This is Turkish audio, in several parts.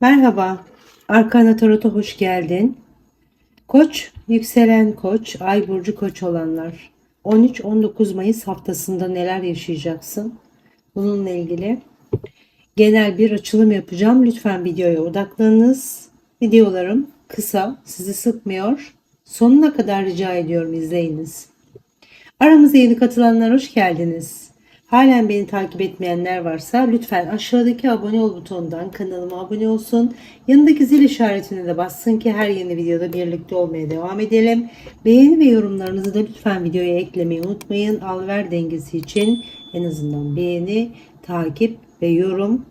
Merhaba, Arkana Tarot'a hoş geldin. Koç, yükselen koç, ay burcu koç olanlar. 13-19 Mayıs haftasında neler yaşayacaksın? Bununla ilgili genel bir açılım yapacağım. Lütfen videoya odaklanınız. Videolarım kısa, sizi sıkmıyor. Sonuna kadar rica ediyorum izleyiniz. Aramıza yeni katılanlar hoş geldiniz. Halen beni takip etmeyenler varsa lütfen aşağıdaki abone ol butonundan kanalıma abone olsun. Yanındaki zil işaretine de bassın ki her yeni videoda birlikte olmaya devam edelim. Beğeni ve yorumlarınızı da lütfen videoya eklemeyi unutmayın. Al ver dengesi için en azından beğeni, takip ve yorum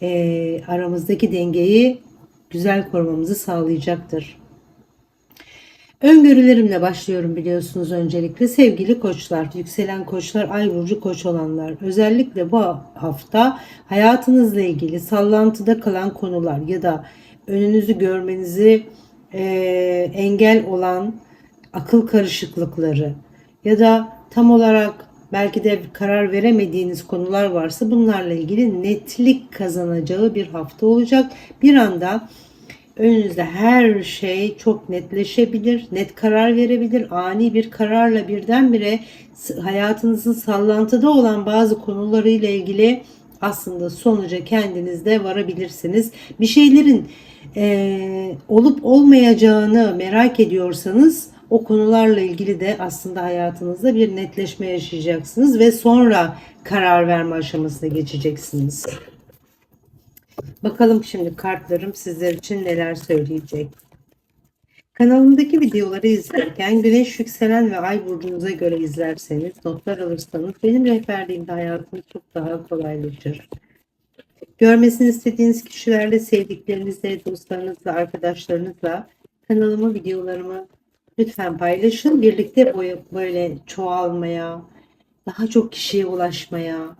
eee, aramızdaki dengeyi güzel korumamızı sağlayacaktır. Öngörülerimle başlıyorum biliyorsunuz öncelikle. Sevgili koçlar, yükselen koçlar, ay burcu koç olanlar. Özellikle bu hafta hayatınızla ilgili sallantıda kalan konular ya da önünüzü görmenizi e, engel olan akıl karışıklıkları ya da tam olarak belki de karar veremediğiniz konular varsa bunlarla ilgili netlik kazanacağı bir hafta olacak. Bir anda Önünüzde her şey çok netleşebilir, net karar verebilir. Ani bir kararla birdenbire hayatınızın sallantıda olan bazı konularıyla ilgili aslında sonuca kendinizde varabilirsiniz. Bir şeylerin e, olup olmayacağını merak ediyorsanız o konularla ilgili de aslında hayatınızda bir netleşme yaşayacaksınız ve sonra karar verme aşamasına geçeceksiniz. Bakalım şimdi kartlarım sizler için neler söyleyecek. Kanalımdaki videoları izlerken güneş yükselen ve ay burcunuza göre izlerseniz, notlar alırsanız benim rehberliğimde hayatınız çok daha kolaylaşır. Görmesini istediğiniz kişilerle, sevdiklerinizle, dostlarınızla, arkadaşlarınızla kanalımı, videolarımı lütfen paylaşın. Birlikte böyle çoğalmaya, daha çok kişiye ulaşmaya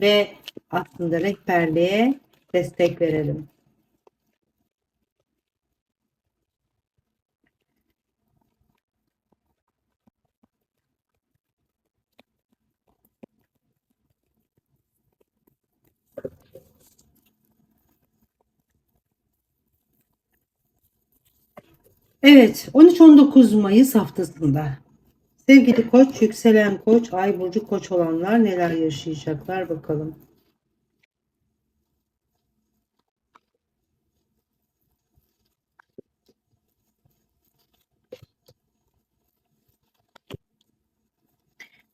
ve aslında rehberliğe destek verelim. Evet, 13-19 Mayıs haftasında sevgili koç, yükselen koç, ay burcu koç olanlar neler yaşayacaklar bakalım.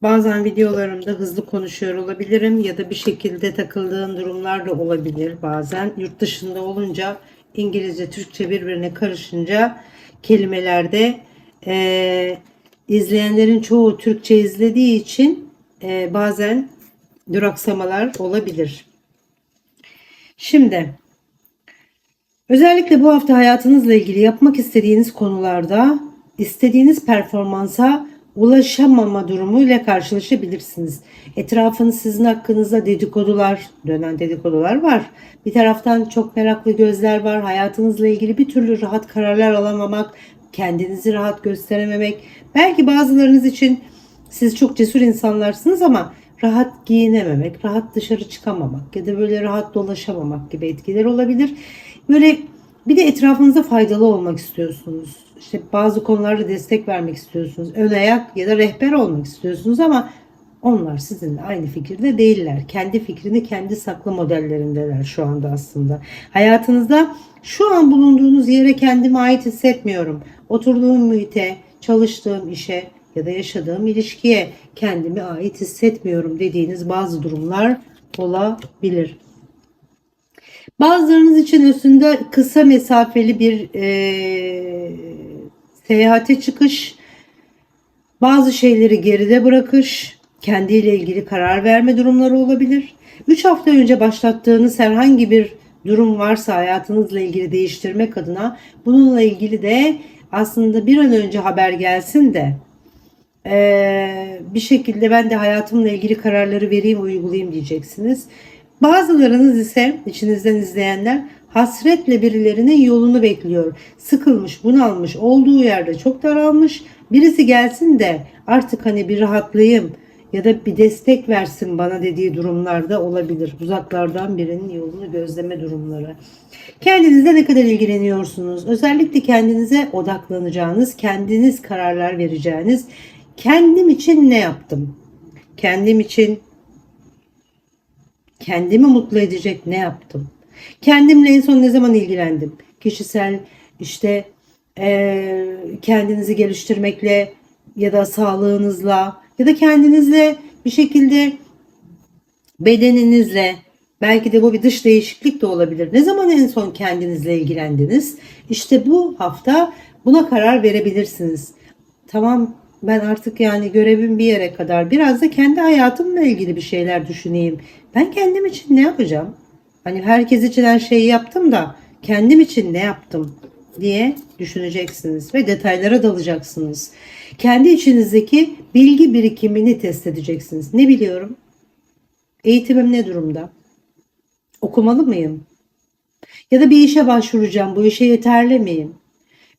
Bazen videolarımda hızlı konuşuyor olabilirim ya da bir şekilde takıldığım durumlar da olabilir bazen. Yurt dışında olunca İngilizce, Türkçe birbirine karışınca kelimelerde e, izleyenlerin çoğu Türkçe izlediği için e, bazen duraksamalar olabilir. Şimdi özellikle bu hafta hayatınızla ilgili yapmak istediğiniz konularda istediğiniz performansa ulaşamama durumuyla karşılaşabilirsiniz. Etrafınız sizin hakkınızda dedikodular, dönen dedikodular var. Bir taraftan çok meraklı gözler var. Hayatınızla ilgili bir türlü rahat kararlar alamamak, kendinizi rahat gösterememek. Belki bazılarınız için siz çok cesur insanlarsınız ama rahat giyinememek, rahat dışarı çıkamamak ya da böyle rahat dolaşamamak gibi etkiler olabilir. Böyle bir de etrafınıza faydalı olmak istiyorsunuz. İşte bazı konularda destek vermek istiyorsunuz. Ön ayak ya da rehber olmak istiyorsunuz ama onlar sizinle aynı fikirde değiller. Kendi fikrini kendi saklı modellerindeler şu anda aslında. Hayatınızda şu an bulunduğunuz yere kendime ait hissetmiyorum. Oturduğum mühite, çalıştığım işe ya da yaşadığım ilişkiye kendime ait hissetmiyorum dediğiniz bazı durumlar olabilir. Bazılarınız için üstünde kısa mesafeli bir e, seyahate çıkış, bazı şeyleri geride bırakış, kendiyle ilgili karar verme durumları olabilir. 3 hafta önce başlattığınız herhangi bir durum varsa hayatınızla ilgili değiştirmek adına bununla ilgili de aslında bir an önce haber gelsin de ee, bir şekilde ben de hayatımla ilgili kararları vereyim uygulayayım diyeceksiniz. Bazılarınız ise içinizden izleyenler hasretle birilerinin yolunu bekliyor. Sıkılmış, bunalmış, olduğu yerde çok daralmış. Birisi gelsin de artık hani bir rahatlayayım ya da bir destek versin bana dediği durumlarda olabilir. Uzaklardan birinin yolunu gözleme durumları. Kendinizle ne kadar ilgileniyorsunuz? Özellikle kendinize odaklanacağınız, kendiniz kararlar vereceğiniz, kendim için ne yaptım? Kendim için kendimi mutlu edecek ne yaptım? Kendimle en son ne zaman ilgilendim? Kişisel işte eee, kendinizi geliştirmekle ya da sağlığınızla ya da kendinizle bir şekilde bedeninizle belki de bu bir dış değişiklik de olabilir. Ne zaman en son kendinizle ilgilendiniz? İşte bu hafta buna karar verebilirsiniz. Tamam ben artık yani görevim bir yere kadar biraz da kendi hayatımla ilgili bir şeyler düşüneyim. Ben kendim için ne yapacağım? Hani herkes için her şeyi yaptım da kendim için ne yaptım diye düşüneceksiniz ve detaylara dalacaksınız. Kendi içinizdeki bilgi birikimini test edeceksiniz. Ne biliyorum? Eğitimim ne durumda? Okumalı mıyım? Ya da bir işe başvuracağım. Bu işe yeterli miyim?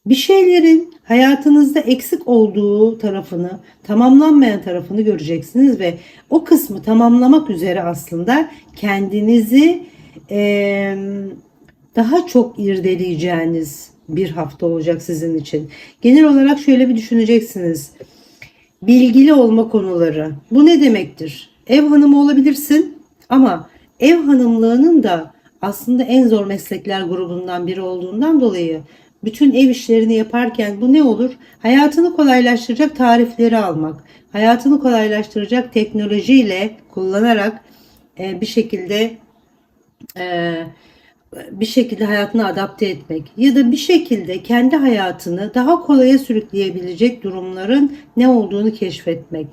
Bir şeylerin hayatınızda eksik olduğu tarafını, tamamlanmayan tarafını göreceksiniz ve o kısmı tamamlamak üzere aslında kendinizi eee, daha çok irdeleyeceğiniz bir hafta olacak sizin için. Genel olarak şöyle bir düşüneceksiniz. Bilgili olma konuları. Bu ne demektir? Ev hanımı olabilirsin ama ev hanımlığının da aslında en zor meslekler grubundan biri olduğundan dolayı bütün ev işlerini yaparken bu ne olur? Hayatını kolaylaştıracak tarifleri almak, hayatını kolaylaştıracak teknolojiyle kullanarak e, bir şekilde e, bir şekilde hayatını adapte etmek ya da bir şekilde kendi hayatını daha kolaya sürükleyebilecek durumların ne olduğunu keşfetmek.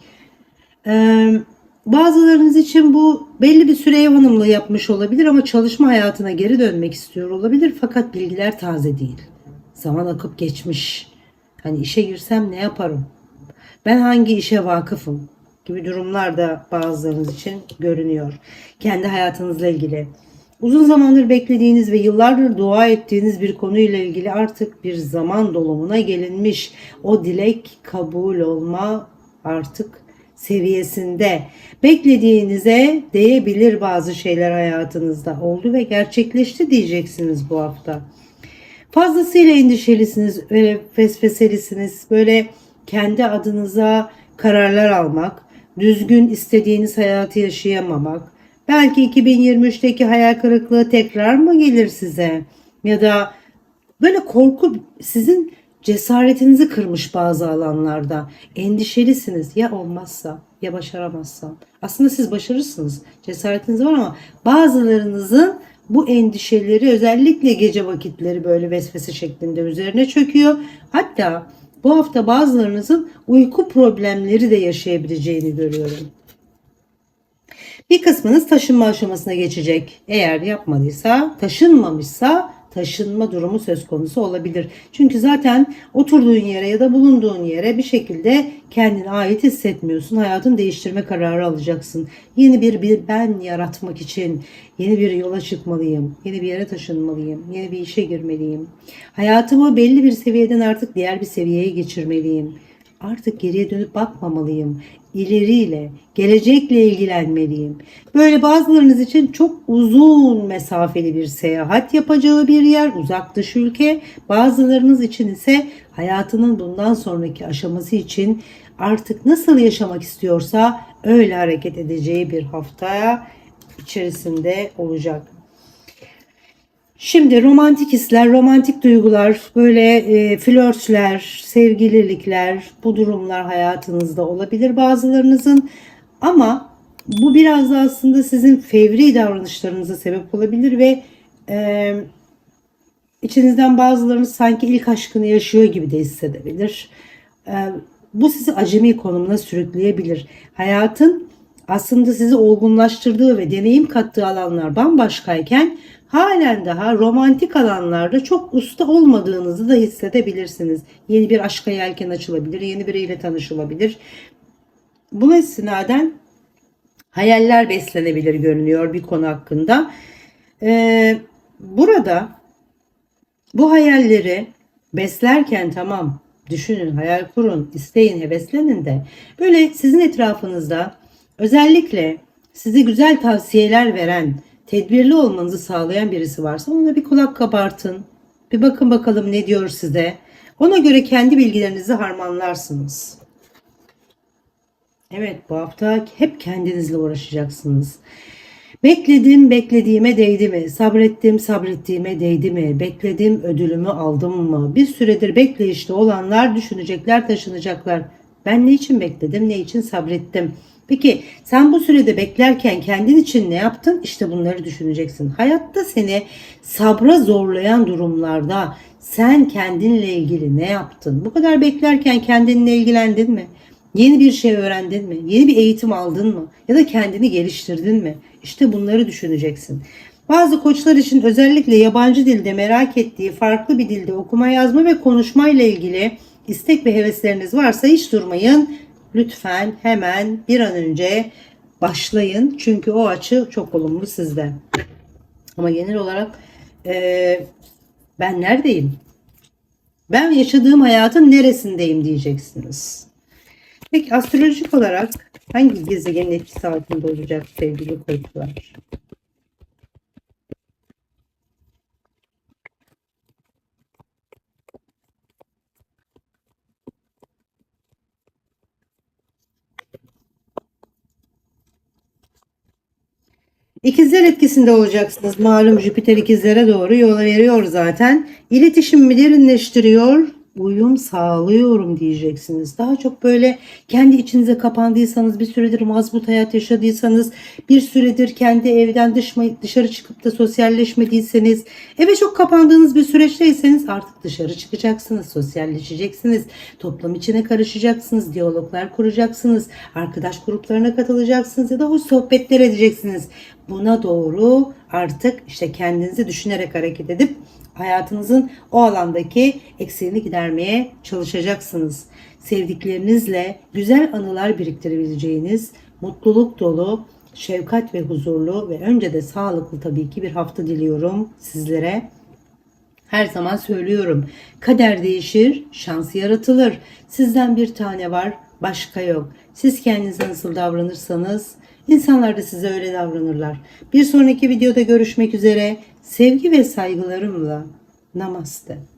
Ee, bazılarınız için bu belli bir süre ev hanımlığı yapmış olabilir ama çalışma hayatına geri dönmek istiyor olabilir fakat bilgiler taze değil. Zaman akıp geçmiş. Hani işe girsem ne yaparım? Ben hangi işe vakıfım? gibi durumlar da bazılarınız için görünüyor. Kendi hayatınızla ilgili. Uzun zamandır beklediğiniz ve yıllardır dua ettiğiniz bir konuyla ilgili artık bir zaman dolumuna gelinmiş. O dilek kabul olma artık seviyesinde. Beklediğinize değebilir bazı şeyler hayatınızda oldu ve gerçekleşti diyeceksiniz bu hafta. Fazlasıyla endişelisiniz, böyle fesveselisiniz, böyle kendi adınıza kararlar almak, düzgün istediğiniz hayatı yaşayamamak, belki 2023'teki hayal kırıklığı tekrar mı gelir size? Ya da böyle korku sizin cesaretinizi kırmış bazı alanlarda. Endişelisiniz ya olmazsa ya başaramazsam. Aslında siz başarırsınız. Cesaretiniz var ama bazılarınızın bu endişeleri özellikle gece vakitleri böyle vesvese şeklinde üzerine çöküyor. Hatta bu hafta bazılarınızın uyku problemleri de yaşayabileceğini görüyorum. Bir kısmınız taşınma aşamasına geçecek. Eğer yapmadıysa, taşınmamışsa taşınma durumu söz konusu olabilir. Çünkü zaten oturduğun yere ya da bulunduğun yere bir şekilde kendine ait hissetmiyorsun. Hayatını değiştirme kararı alacaksın. Yeni bir, bir ben yaratmak için yeni bir yola çıkmalıyım. Yeni bir yere taşınmalıyım. Yeni bir işe girmeliyim. Hayatımı belli bir seviyeden artık diğer bir seviyeye geçirmeliyim. Artık geriye dönüp bakmamalıyım. İleriyle, gelecekle ilgilenmeliyim. Böyle bazılarınız için çok uzun mesafeli bir seyahat yapacağı bir yer, uzak dış ülke. Bazılarınız için ise hayatının bundan sonraki aşaması için artık nasıl yaşamak istiyorsa öyle hareket edeceği bir haftaya içerisinde olacak. Şimdi romantik hisler, romantik duygular, böyle e, flörtler, sevgililikler, bu durumlar hayatınızda olabilir bazılarınızın. Ama bu biraz da aslında sizin fevri davranışlarınıza sebep olabilir ve e, içinizden bazılarınız sanki ilk aşkını yaşıyor gibi de hissedebilir. E, bu sizi acemi konumuna sürükleyebilir. Hayatın aslında sizi olgunlaştırdığı ve deneyim kattığı alanlar bambaşkayken halen daha romantik alanlarda çok usta olmadığınızı da hissedebilirsiniz. Yeni bir aşka yelken açılabilir, yeni biriyle tanışılabilir. Buna istinaden hayaller beslenebilir görünüyor bir konu hakkında. Ee, burada bu hayalleri beslerken tamam düşünün, hayal kurun, isteyin, heveslenin de böyle sizin etrafınızda Özellikle size güzel tavsiyeler veren, tedbirli olmanızı sağlayan birisi varsa ona bir kulak kabartın. Bir bakın bakalım ne diyor size. Ona göre kendi bilgilerinizi harmanlarsınız. Evet bu hafta hep kendinizle uğraşacaksınız. Bekledim beklediğime değdi mi? Sabrettim sabrettiğime değdi mi? Bekledim ödülümü aldım mı? Bir süredir bekleyişte olanlar düşünecekler taşınacaklar. Ben ne için bekledim ne için sabrettim? Peki sen bu sürede beklerken kendin için ne yaptın? İşte bunları düşüneceksin. Hayatta seni sabra zorlayan durumlarda sen kendinle ilgili ne yaptın? Bu kadar beklerken kendinle ilgilendin mi? Yeni bir şey öğrendin mi? Yeni bir eğitim aldın mı? Ya da kendini geliştirdin mi? İşte bunları düşüneceksin. Bazı koçlar için özellikle yabancı dilde merak ettiği farklı bir dilde okuma yazma ve konuşma ile ilgili istek ve hevesleriniz varsa hiç durmayın. Lütfen hemen bir an önce başlayın. Çünkü o açı çok olumlu sizde. Ama genel olarak eee, ben neredeyim? Ben yaşadığım hayatın neresindeyim diyeceksiniz. Peki astrolojik olarak hangi gezegenin etkisi altında olacak sevgili koçlar? İkizler etkisinde olacaksınız. Malum Jüpiter ikizlere doğru yola veriyor zaten. İletişimimi derinleştiriyor, uyum sağlıyorum diyeceksiniz. Daha çok böyle kendi içinize kapandıysanız, bir süredir mazbut hayat yaşadıysanız, bir süredir kendi evden dışarı çıkıp da sosyalleşmediyseniz, eve çok kapandığınız bir süreçteyseniz artık dışarı çıkacaksınız, sosyalleşeceksiniz, toplum içine karışacaksınız, diyaloglar kuracaksınız, arkadaş gruplarına katılacaksınız ya da hoş sohbetler edeceksiniz. Buna doğru artık işte kendinizi düşünerek hareket edip hayatınızın o alandaki eksiğini gidermeye çalışacaksınız. Sevdiklerinizle güzel anılar biriktirebileceğiniz, mutluluk dolu, şefkat ve huzurlu ve önce de sağlıklı tabii ki bir hafta diliyorum sizlere. Her zaman söylüyorum. Kader değişir, şans yaratılır. Sizden bir tane var, başka yok. Siz kendinize nasıl davranırsanız insanlar da size öyle davranırlar. Bir sonraki videoda görüşmek üzere. Sevgi ve saygılarımla. Namaste.